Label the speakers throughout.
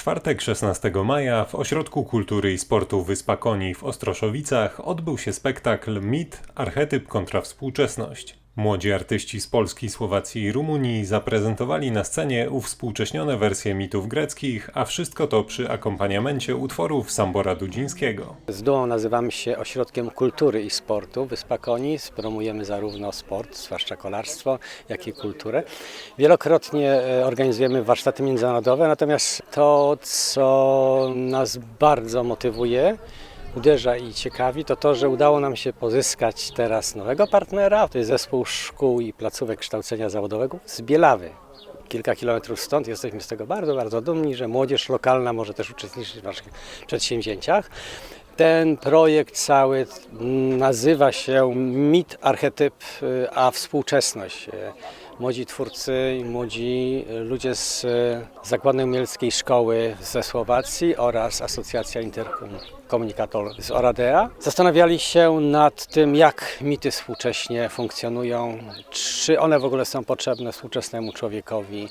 Speaker 1: czwartek 16 maja w Ośrodku Kultury i Sportu Wyspa Koni w Ostroszowicach odbył się spektakl Mit, archetyp kontra współczesność. Młodzi artyści z Polski, Słowacji i Rumunii zaprezentowali na scenie uwspółcześnione wersje mitów greckich, a wszystko to przy akompaniamencie utworów Sambora Dudzińskiego.
Speaker 2: Z dumą nazywamy się Ośrodkiem Kultury i Sportu Wyspa Koni. Promujemy zarówno sport, zwłaszcza kolarstwo, jak i kulturę. Wielokrotnie e, organizujemy warsztaty międzynarodowe, natomiast to, co nas bardzo motywuje, uderza i ciekawi, to to, że udało nam się pozyskać teraz nowego partnera. To jest zespół szkół i placówek kształcenia zawodowego z Bielawy. Kilka kilometrów stąd jesteśmy z tego bardzo, bardzo dumni, że młodzież lokalna może też uczestniczyć w naszych przedsięwzięciach. Ten projekt cały nazywa się Mit, Archetyp, y, a współczesność. Młodzi twórcy młodzi ludzie z y, Zakładu Mielskiej Szkoły ze Słowacji oraz Asocjacja Interkomunikator z Oradea zastanawiali się nad tym, jak mity współcześnie funkcjonują, czy one w ogóle są potrzebne współczesnemu człowiekowi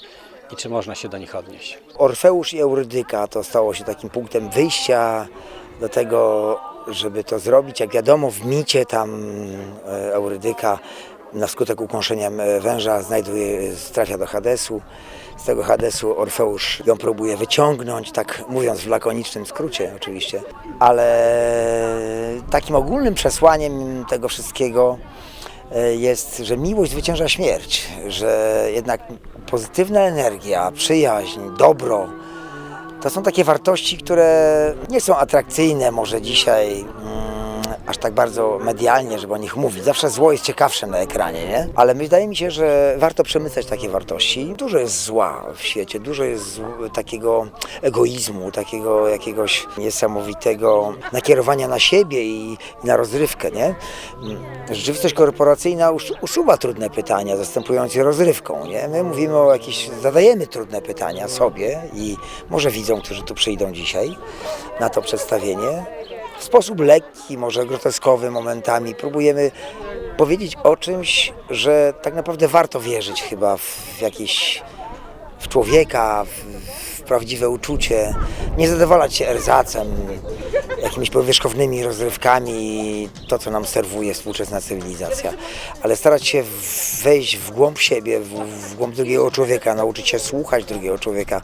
Speaker 2: i czy można się do nich odnieść.
Speaker 3: Orfeusz i Eurydyka to stało się takim punktem wyjścia do tego, żeby to zrobić. Jak wiadomo, w micie tam e, Eurydyka na skutek ukąszenia e, węża znajduje, trafia do Hadesu. Z tego Hadesu Orfeusz ją próbuje wyciągnąć, tak mówiąc w lakonicznym skrócie oczywiście. Ale takim ogólnym przesłaniem tego wszystkiego e, jest, że miłość zwycięża śmierć, że jednak pozytywna energia, przyjaźń, dobro to są takie wartości, które nie są atrakcyjne może dzisiaj mm, aż tak bardzo medialnie, żeby o nich mówić. Zawsze zło jest ciekawsze na ekranie, nie? Ale wydaje mi się, że warto przemycać takie wartości. Dużo jest zła w świecie, dużo jest zł- takiego egoizmu, takiego jakiegoś niesamowitego nakierowania na siebie i, i na rozrywkę, nie? Rzeczywistość korporacyjna usu- usuwa trudne pytania, zastępując je rozrywką, nie? My mówimy o jakieś, zadajemy trudne pytania sobie i może widzom, którzy tu przyjdą dzisiaj na to przedstawienie. W sposób lekki, może groteskowy momentami. Próbujemy powiedzieć o czymś, że tak naprawdę warto wierzyć chyba w jakieś w człowieka, w, w prawdziwe uczucie, nie zadowalać się erzacem, jakimiś powierzchownymi rozrywkami, to co nam serwuje współczesna cywilizacja, ale starać się wejść w głąb siebie, w, w głąb drugiego człowieka, nauczyć się słuchać drugiego człowieka.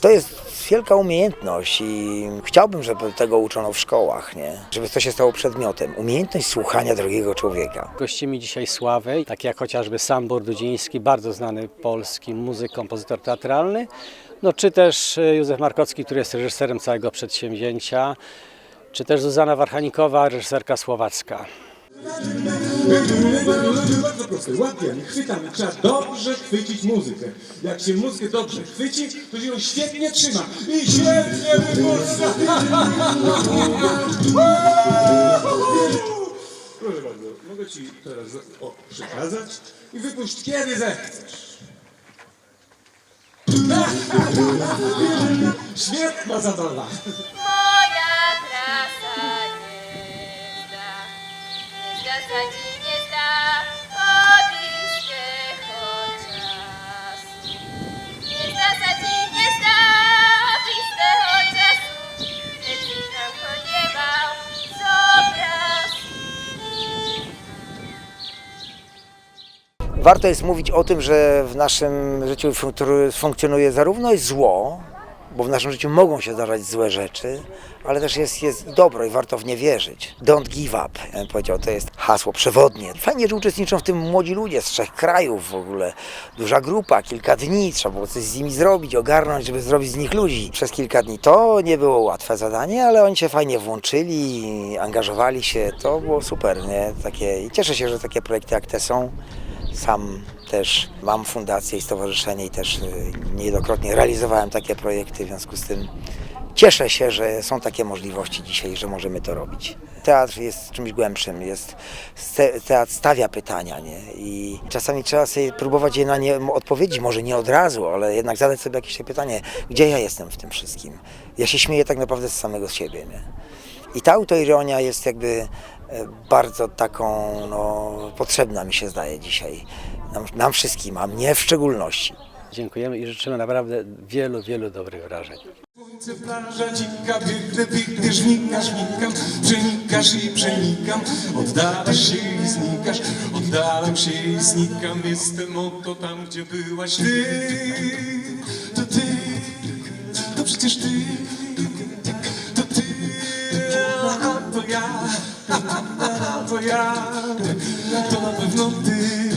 Speaker 3: To jest wielka umiejętność i chciałbym, żeby tego uczono w szkołach, nie? Żeby to się stało przedmiotem. Umiejętność słuchania drugiego człowieka.
Speaker 2: Gościmy dzisiaj sławę, tak jak chociażby Sambor Dudziński, bardzo znany polski muzyk, kompozytor teatralny, no, czy też e, Józef Markowski, który jest reżyserem całego przedsięwzięcia, czy też Zuzana Warchanikowa, reżyserka słowacka.
Speaker 4: Bardzo proste, łapiemy, chwytamy, trzeba dobrze chwycić muzykę. Jak się muzykę dobrze chwyci, to się ją świetnie trzyma i świetnie wypuszcza. Proszę bardzo, mogę Ci teraz o, przekazać i wypuść kiedy zechcesz. Świetna zabawa.
Speaker 5: Moja trasa nie nie
Speaker 3: Warto jest mówić o tym, że w naszym życiu funkcjonuje zarówno zło, bo w naszym życiu mogą się zdarzać złe rzeczy, ale też jest, jest dobro i warto w nie wierzyć. Don't give up, ja bym powiedział, to jest hasło przewodnie. Fajnie, że uczestniczą w tym młodzi ludzie z trzech krajów w ogóle. Duża grupa, kilka dni, trzeba było coś z nimi zrobić, ogarnąć, żeby zrobić z nich ludzi. Przez kilka dni to nie było łatwe zadanie, ale oni się fajnie włączyli, angażowali się, to było super, nie? Takie, I cieszę się, że takie projekty jak te są. Sam też mam fundację i stowarzyszenie i też y, niejednokrotnie realizowałem takie projekty, w związku z tym cieszę się, że są takie możliwości dzisiaj, że możemy to robić. Teatr jest czymś głębszym, jest, te- teatr stawia pytania nie? i czasami trzeba sobie próbować je na nie odpowiedzieć, może nie od razu, ale jednak zadać sobie jakieś pytanie, gdzie ja jestem w tym wszystkim. Ja się śmieję tak naprawdę z samego siebie. Nie? I ta autoironia jest jakby bardzo taką no, potrzebna mi się zdaje dzisiaj. Nam, nam wszystkim, a mnie w szczególności.
Speaker 2: Dziękujemy i życzymy naprawdę wielu, wielu dobrych wrażeń.
Speaker 6: Plaża dzika, biegnę, biegniesz, wnikasz, wnikam, przenikasz i przenikam, oddalasz się i znikasz, oddalam się i znikam, jestem oto tam, gdzie byłaś ty, to ty, to przecież ty, a to ja, to ja, to na pewno ty.